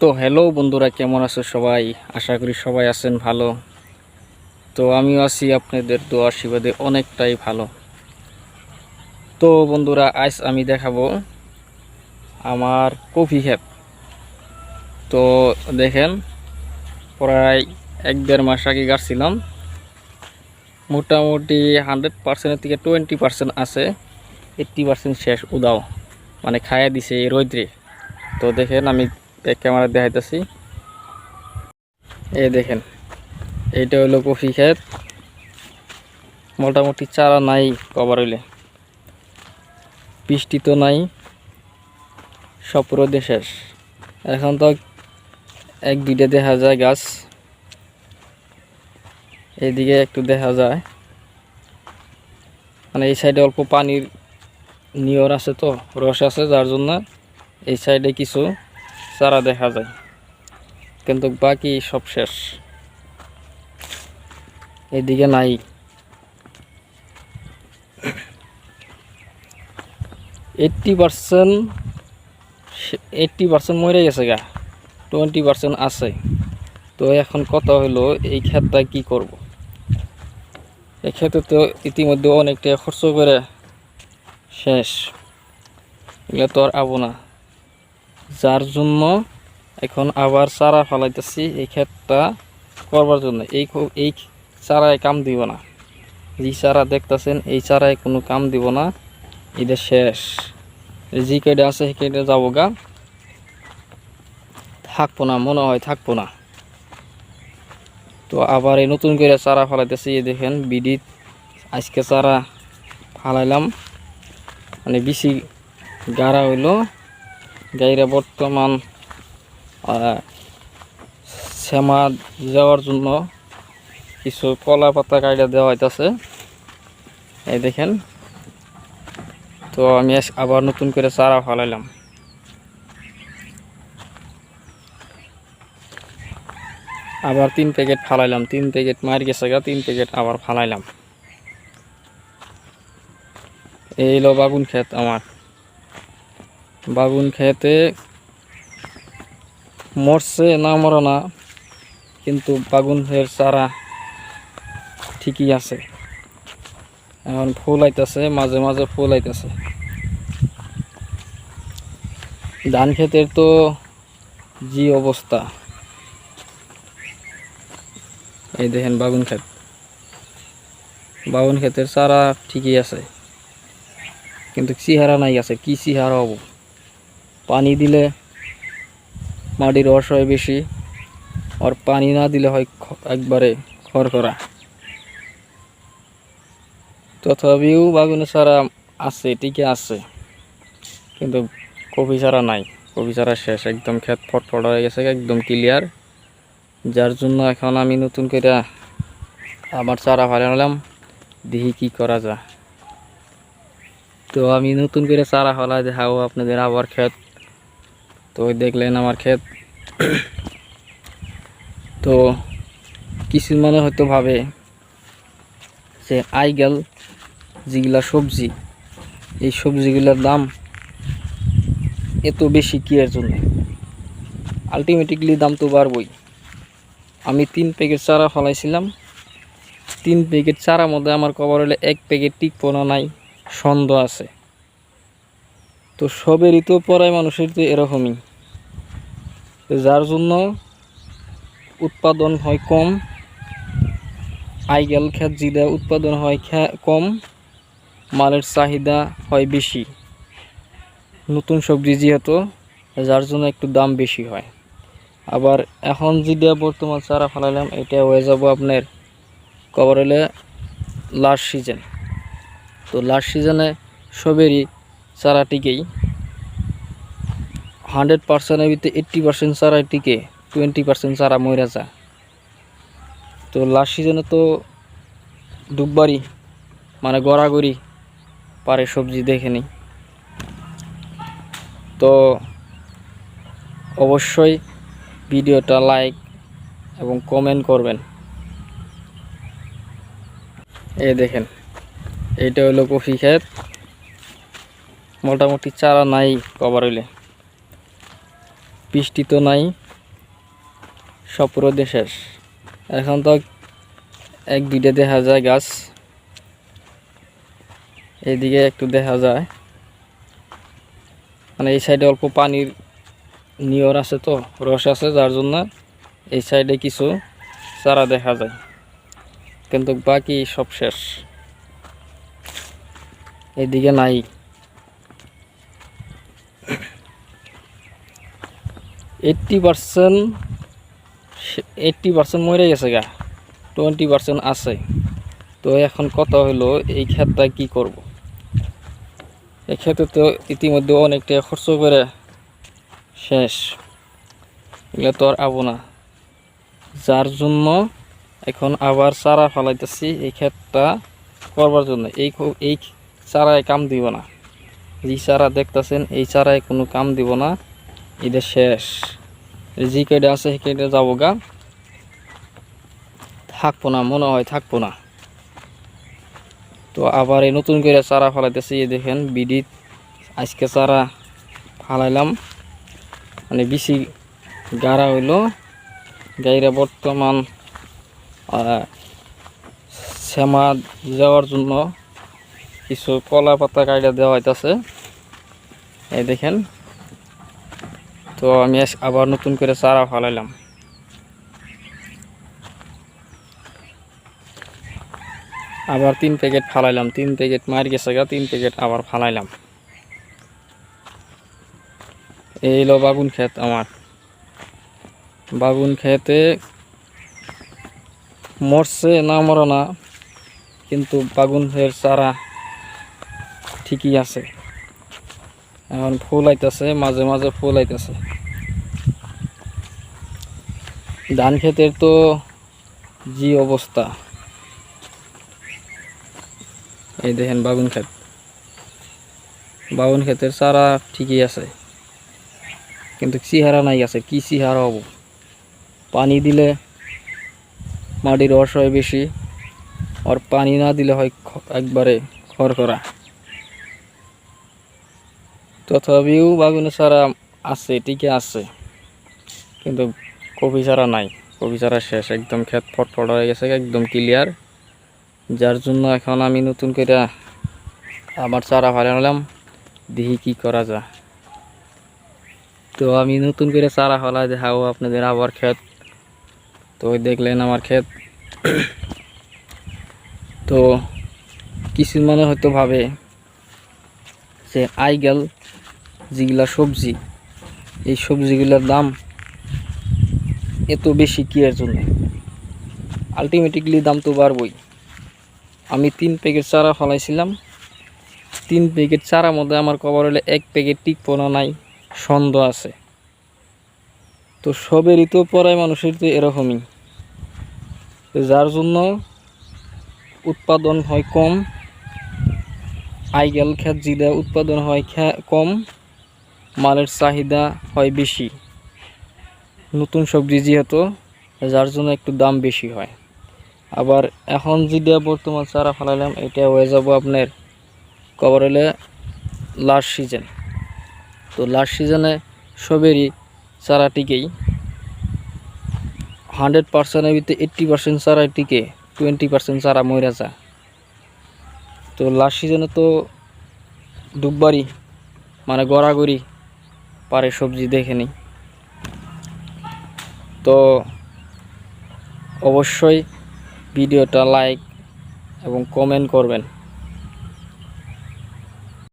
তো হ্যালো বন্ধুরা, কেমন আছো সবাই? আশা করি সবাই আছেন ভালো। তো আমিও আছি, আপনাদের দোয়া আশীর্বাদে অনেকটাই ভালো। তো বন্ধুরা, আজ আমি দেখাবো আমার কফি ক্ষেত তো দেখেন, প্রায় এক দেড় মাস আগে গাছছিলাম মোটামুটি হান্ড্রেড পার্সেন্টের থেকে টোয়েন্টি পার্সেন্ট আছে এইট্টি পার্সেন্ট শেষ উদাও। মানে খাইয়া দিছে এই রৌদ্রে। তো দেখেন, আমি ক্যামেরা দেখাইতেছি। এই দেখেন, এইটা হলো কফি ক্ষেত মোটামুটি চারা নাই, কভার হইলে। বৃষ্টি তো নাই, সব রোদে শেষ। এখন তো এক দুইটা দেখা যায় গাছ। এইদিকে একটু দেখা যায়। মানে এই সাইডে অল্প পানির নিয়র আছে তো, রস আছে, যার জন্য এই সাইডে কিছু চারা দেখা যায়। কিন্তু বাকি সব শেষ। এদিকে নাই। এইট্টি পার্সেন্ট এইট্টি পার্সেন্ট মরে গেছে গা। টোয়েন্টি পার্সেন্ট আছে। তো এখন কথা হলো, এই ক্ষেতটা কি করব। এই ক্ষেত্রে তো ইতিমধ্যে অনেকটা খরচ করে শেষ। এগুলো তো আর আবো না। যার জন্য এখন আবার চারা ফলাইতেছি, এই ক্ষেতটা করবার জন্য। এই এই চারায় কাম দিব না। যে চারা দেখতেছেন, এই চারায় কোনো কাম দিব না। এটা শেষ। যে কেটে আছে, সেই কেটে যাব গা। থাকব না, মনে হয় থাকব না। তো আবার এই নতুন করে চারা ফলাইতেছি, এই দেখেন বিডিত আজকে চারা ফালাইলাম। মানে বেশি গাড়া হইল। গাইরা বর্তমান শ্যামা যাওয়ার জন্য কিছু কলা পাতা কাইটা দেওয়া হইতাছে। এই দেখেন। তো আমি আবার নতুন করে চারা ফালাইলাম। আবার তিন প্যাকেট ফালাইলাম, তিন প্যাকেট মার গেছে গা, তিন প্যাকেট আবার ফালাইলাম। এই হলো বাগুন ক্ষেত আমার। বাগুন খেতে মরছে না মরে না, কিন্তু বাগুনের চারা ঠিকই আছে। এখন ফুল আইতাছে, মাঝে মাঝে ফুল আইতাছে। ধান ক্ষেতের তো জি অবস্থা। এই দেখেন বাগুন ক্ষেত। বাগুন ক্ষেতের চারা ঠিকই আছে, কিন্তু চেহারা নাই আছে, কি চেহারা হব? পানি দিলে মাটির রস হয় বেশি, আর পানি না দিলে হয় একবারে খড়খড়া। তথাপিও বাগুনে চারা আছে, ঠিকই আছে, কিন্তু কপি চারা নাই। কপি চারা শেষ, একদম ক্ষেত ফটফট হয়ে গেছে, একদম ক্লিয়ার যার জন্য এখন আমি নতুন করে আমার চারা ফালে নিলাম, দেখি কি করা যায়। তো আমি নতুন করে চারা ফলা দেখাবো আপনাদের আবার ক্ষেত তো দেখলেন আমার ক্ষেত। তো কিছু মানে হয়তো ভাবে যে আইগাল যেগুলা সবজি, এই সবজিগুলোর দাম এত বেশি কি এর জন্য? আলটিমেটলি দাম তো বাড়বই। আমি তিন প্যাকেট চারা ফলাইছিলাম। তিন প্যাকেট চারার মধ্যে আমার কভার হলে এক প্যাকেট টিকপো না নাই, সন্দেহ আছে। তো সবেরই তো পড়ায় মানুষের তো এরকমই। যার জন্য উৎপাদন হয় কম, আইগাল খেত যেটা উৎপাদন হয় কম, মালের চাহিদা হয় বেশি, নতুন সবজি যেহেতু, যার জন্য একটু দাম বেশি হয়। আবার এখন যেটা বর্তমান চারা ফেলাইলাম এটা হয়ে যাব আপনার কভার হলে লাস্ট সিজন। তো লাস্ট সিজনে সবেরই চারা টিকেই হান্ড্রেড পার্সেন্টের ভিতরে এইট্টি পার্সেন্ট চারা টিকে টোয়েন্টি পার্সেন্ট চারা মরে যায় তো লাস্ট সিজনে তো ডুববারি মানে গড়াগড়ি পারে সবজি দেখে নিই। তো অবশ্যই ভিডিওটা লাইক এবং কমেন্ট করবেন। এই দেখেন, এইটা হলো কফি ক্ষেত। মোটামুটি চারা নাই, কভার হইলে। বৃষ্টি তো নাই, সব শেষ। এখন তো এক দুইটা দেখা যায় গাছ। এইদিকে একটু দেখা যায়। মানে এই সাইডে অল্প পানির নিয়র আছে তো, রস আছে, যার জন্য এই সাইডে কিছু চারা দেখা যায়। কিন্তু বাকি সব শেষ। এদিকে নাই। এইট্টি পার্সেন্ট এইট্টি পার্সেন্ট মরে গেছে গা টোয়েন্টি পার্সেন্ট আছে। তো এখন কথা হলো, এই ক্ষেতটা কি করব। এই ক্ষেত্রে তো ইতিমধ্যে অনেকটা খরচ করে শেষ। এগুলো তো আর আবো না। যার জন্য এখন আবার চারা ফেলাইতেছি, এই ক্ষেতটা করবার জন্য। এই এই চারায় কাম দিব না। যে চারা দেখতেছেন, এই চারায় কোনো কাম দিব না। এটা শেষ। যে কেটে আছে কেটে যাব গা। থাকব না, মনে হয় থাকব না। তো আবার এই নতুন করে চারা ফলাইতেছি, এই দেখেন বিডিত আজকে চারা ফালাইলাম। মানে বেশি গাড়া হইল। গাইরা বর্তমান শ্যামা যাওয়ার জন্য কিছু কলা পাতা কাইটা দেওয়া হইতাছে। এই দেখেন তো আমি আবার নতুন করে চারা ফালাইলাম। আবার তিন প্যাকেট ফালাইলাম, তিন প্যাকেট মার গেছে গা, তিন প্যাকেট আবার ফালাইলাম। এই হলো বাগুন ক্ষেত আমার। বাগুন খেতে মরছে না মরে না, কিন্তু বাগুন বাগুনের চারা ঠিকই আছে। এখন ফুল আইতাছে, মাঝে মাঝে ফুল আইতাছে। ধান ক্ষেতের তো জি অবস্থা। এই দেখেন বাগুন ক্ষেত। বাগুন ক্ষেতের চারা ঠিকই আছে। কিন্তু চিহারা নাই আছে, কি চিহারা হব? পানি দিলে মাটির রস হয় বেশি, আর পানি না দিলে হয় একবারে খড়খড়া। তথাপিও বাগুনে চারা আছে, ঠিকই আছে। কিন্তু কপি চারা নাই। কপি চারা শেষ, একদম ক্ষেত ফটফট হয়ে গেছে, একদম ক্লিয়ার যার জন্য এখন আমি নতুন করে আমার চারা ফালালাম দেখি কি করা যায়। তো আমি নতুন করে চারা ফলা দেখাবো আপনাদের আবার ক্ষেত তো দেখলেন আমার ক্ষেত তো কিছু মানে হয়তো ভাবে যে আইগাল যেগুলা সবজি, এই সবজিগুলোর দাম এত বেশি কি এর জন্য? আলটিমেটলি দাম তো বাড়বই। আমি তিন প্যাকেট চারা ফলাইছিলাম। তিন প্যাকেট চারার মধ্যে আমার কভার হলে এক প্যাকেট টিকপো না নাই সন্দেহ আছে। তো সবেরই তো পড়ায় মানুষের তো এরকমই। যার জন্য উৎপাদন হয় কম, আইগেল ক্ষেত জিদা উৎপাদন হয় কম, মালের চাহিদা হয় বেশি। নতুন সবজি যেহেতু, যার জন্য একটু দাম বেশি হয়। আবার এখন যেটা বর্তমান চারা ফেলালাম, এটা হয়ে যাব আপনার কভার হলে লাস্ট সিজন তো লাস্ট সিজনে সবেরই চারা টিকেই। হান্ড্রেড পার্সেন্টের ভিতরে এইট্টি পার্সেন্ট চারা টিকে টোয়েন্টি পার্সেন্ট চারা মরে যায়। তো লাস্ট সিজনে তো ডুববারি মানে গড়াগড়ি পারে সবজি দেখে নিই। তো অবশ্যই ভিডিওটা লাইক এবং কমেন্ট করবেন।